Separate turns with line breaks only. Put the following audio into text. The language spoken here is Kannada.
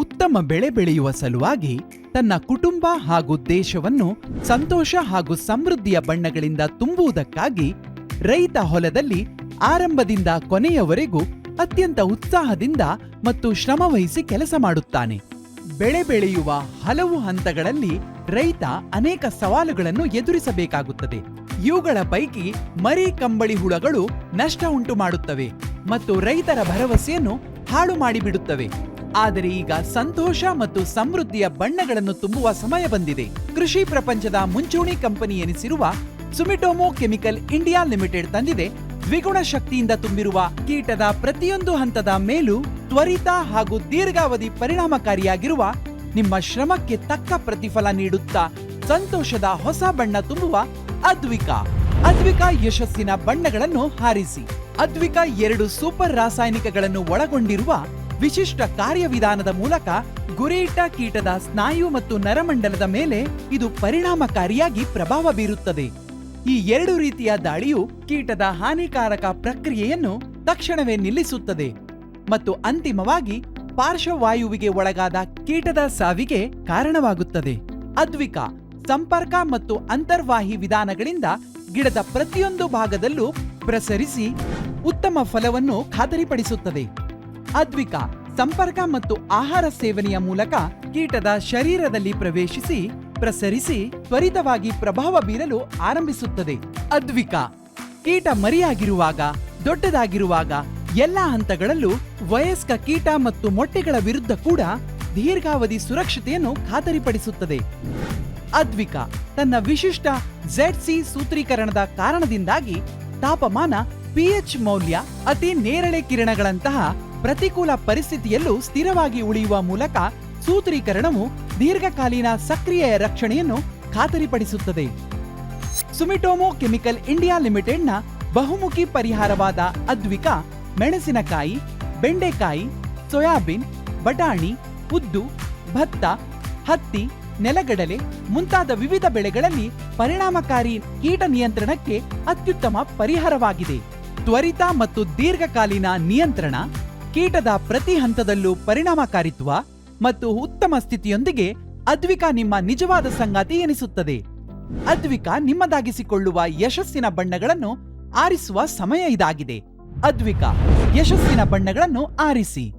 ಉತ್ತಮ ಬೆಳೆ ಬೆಳೆಯುವ ಸಲುವಾಗಿ ತನ್ನ ಕುಟುಂಬ ಹಾಗೂ ದೇಶವನ್ನು ಸಂತೋಷ ಹಾಗೂ ಸಮೃದ್ಧಿಯ ಬಣ್ಣಗಳಿಂದ ತುಂಬುವುದಕ್ಕಾಗಿ ರೈತ ಹೊಲದಲ್ಲಿ ಆರಂಭದಿಂದ ಕೊನೆಯವರೆಗೂ ಅತ್ಯಂತ ಉತ್ಸಾಹದಿಂದ ಮತ್ತು ಶ್ರಮವಹಿಸಿ ಕೆಲಸ ಮಾಡುತ್ತಾನೆ. ಬೆಳೆ ಬೆಳೆಯುವ ಹಲವು ಹಂತಗಳಲ್ಲಿ ರೈತ ಅನೇಕ ಸವಾಲುಗಳನ್ನು ಎದುರಿಸಬೇಕಾಗುತ್ತದೆ. ಇವುಗಳ ಪೈಕಿ ಮರಿ ಕಂಬಳಿ ಹುಳಗಳು ನಷ್ಟ ಉಂಟು ಮಾಡುತ್ತವೆ ಮತ್ತು ರೈತರ ಭರವಸೆಯನ್ನು ಹಾಳು ಮಾಡಿಬಿಡುತ್ತವೆ. ಆದರೆ ಈಗ ಸಂತೋಷ ಮತ್ತು ಸಮೃದ್ಧಿಯ ಬಣ್ಣಗಳನ್ನು ತುಂಬುವ ಸಮಯ ಬಂದಿದೆ. ಕೃಷಿ ಪ್ರಪಂಚದ ಮುಂಚೂಣಿ ಕಂಪನಿ ಎನಿಸಿರುವ ಸುಮಿಟೋಮೊ ಕೆಮಿಕಲ್ ಇಂಡಿಯಾ ಲಿಮಿಟೆಡ್ ತಂದಿದೆ. ದ್ವಿಗುಣ ಶಕ್ತಿಯಿಂದ ತುಂಬಿರುವ ಕೀಟದ ಪ್ರತಿಯೊಂದು ಹಂತದ ಮೇಲೂ ತ್ವರಿತ ಹಾಗೂ ದೀರ್ಘಾವಧಿ ಪರಿಣಾಮಕಾರಿಯಾಗಿರುವ ನಿಮ್ಮ ಶ್ರಮಕ್ಕೆ ತಕ್ಕ ಪ್ರತಿಫಲ ನೀಡುತ್ತಾ ಸಂತೋಷದ ಹೊಸ ಬಣ್ಣ ತುಂಬುವ ಅದ್ವಿಕ. ಅದ್ವಿಕ ಯಶಸ್ಸಿನ ಬಣ್ಣಗಳನ್ನು ಹಾರಿಸಿ. ಅದ್ವಿಕ ಎರಡು ಸೂಪರ್ ರಾಸಾಯನಿಕಗಳನ್ನು ಒಳಗೊಂಡಿರುವ ವಿಶಿಷ್ಟ ಕಾರ್ಯವಿಧಾನದ ಮೂಲಕ ಗುರಿಯಿಟ್ಟ ಕೀಟದ ಸ್ನಾಯು ಮತ್ತು ನರಮಂಡಲದ ಮೇಲೆ ಇದು ಪರಿಣಾಮಕಾರಿಯಾಗಿ ಪ್ರಭಾವ ಬೀರುತ್ತದೆ. ಈ ಎರಡು ರೀತಿಯ ದಾಳಿಯು ಕೀಟದ ಹಾನಿಕಾರಕ ಪ್ರಕ್ರಿಯೆಯನ್ನು ತಕ್ಷಣವೇ ನಿಲ್ಲಿಸುತ್ತದೆ ಮತ್ತು ಅಂತಿಮವಾಗಿ ಪಾರ್ಶ್ವವಾಯುವಿಗೆ ಒಳಗಾದ ಕೀಟದ ಸಾವಿಗೆ ಕಾರಣವಾಗುತ್ತದೆ. ಅದ್ವಿಕ, ಸಂಪರ್ಕ ಮತ್ತು ಅಂತರ್ವಾಹಿ ವಿಧಾನಗಳಿಂದ ಗಿಡದ ಪ್ರತಿಯೊಂದು ಭಾಗದಲ್ಲೂ ಪ್ರಸರಿಸಿ ಉತ್ತಮ ಫಲವನ್ನು ಖಾತರಿಪಡಿಸುತ್ತದೆ. ಅದ್ವಿಕ ಸಂಪರ್ಕ ಮತ್ತು ಆಹಾರ ಸೇವನೆಯ ಮೂಲಕ ಕೀಟದ ಶರೀರದಲ್ಲಿ ಪ್ರವೇಶಿಸಿ, ಪ್ರಸರಿಸಿ, ತ್ವರಿತವಾಗಿ ಪ್ರಭಾವ ಬೀರಲು ಆರಂಭಿಸುತ್ತದೆ. ಅದ್ವಿಕ ಕೀಟ ಮರಿಯಾಗಿರುವಾಗ, ದೊಡ್ಡದಾಗಿರುವಾಗ ಎಲ್ಲಾ ಹಂತಗಳಲ್ಲೂ ವಯಸ್ಕ ಕೀಟ ಮತ್ತು ಮೊಟ್ಟೆಗಳ ವಿರುದ್ಧ ಕೂಡ ದೀರ್ಘಾವಧಿ ಸುರಕ್ಷತೆಯನ್ನು ಖಾತರಿಪಡಿಸುತ್ತದೆ. ಅದ್ವಿಕ ತನ್ನ ವಿಶಿಷ್ಟ ಝೆಡ್ ಸಿ ಸೂತ್ರೀಕರಣದ ಕಾರಣದಿಂದಾಗಿ ತಾಪಮಾನ ಪಿಎಚ್ ಮೌಲ್ಯ ಅತಿ ನೇರಳೆ ಕಿರಣಗಳಂತಹ ಪ್ರತಿಕೂಲ ಪರಿಸ್ಥಿತಿಯಲ್ಲೂ ಸ್ಥಿರವಾಗಿ ಉಳಿಯುವ ಮೂಲಕ ಸೂತ್ರೀಕರಣವು ದೀರ್ಘಕಾಲೀನ ಸಕ್ರಿಯ ರಕ್ಷಣೆಯನ್ನು ಖಾತರಿಪಡಿಸುತ್ತದೆ. ಸುಮಿಟೋಮೊ ಕೆಮಿಕಲ್ ಇಂಡಿಯಾ ಲಿಮಿಟೆಡ್ನ ಬಹುಮುಖಿ ಪರಿಹಾರವಾದ ಅದ್ವಿಕ, ಮೆಣಸಿನಕಾಯಿ, ಬೆಂಡೆಕಾಯಿ, ಸೋಯಾಬೀನ್, ಬಟಾಣಿ, ಉದ್ದು, ಭತ್ತ, ಹತ್ತಿ, ನೆಲಗಡಲೆ ಮುಂತಾದ ವಿವಿಧ ಬೆಳೆಗಳಲ್ಲಿ ಪರಿಣಾಮಕಾರಿ ಕೀಟ ನಿಯಂತ್ರಣಕ್ಕೆ ಅತ್ಯುತ್ತಮ ಪರಿಹಾರವಾಗಿದೆ. ತ್ವರಿತ ಮತ್ತು ದೀರ್ಘಕಾಲೀನ ನಿಯಂತ್ರಣ ಕೀಟದ ಪ್ರತಿ ಹಂತದಲ್ಲೂ ಪರಿಣಾಮಕಾರಿತ್ವ ಮತ್ತು ಉತ್ತಮ ಸ್ಥಿತಿಯೊಂದಿಗೆ ಅದ್ವಿಕ ನಿಮ್ಮ ನಿಜವಾದ ಸಂಗಾತಿ ಎನಿಸುತ್ತದೆ. ಅದ್ವಿಕ ನಿಮ್ಮದಾಗಿಸಿಕೊಳ್ಳುವ ಯಶಸ್ಸಿನ ಬಣ್ಣಗಳನ್ನು ಆರಿಸುವ ಸಮಯ ಇದಾಗಿದೆ. ಅದ್ವಿಕ, ಯಶಸ್ಸಿನ ಬಣ್ಣಗಳನ್ನು ಆರಿಸಿ.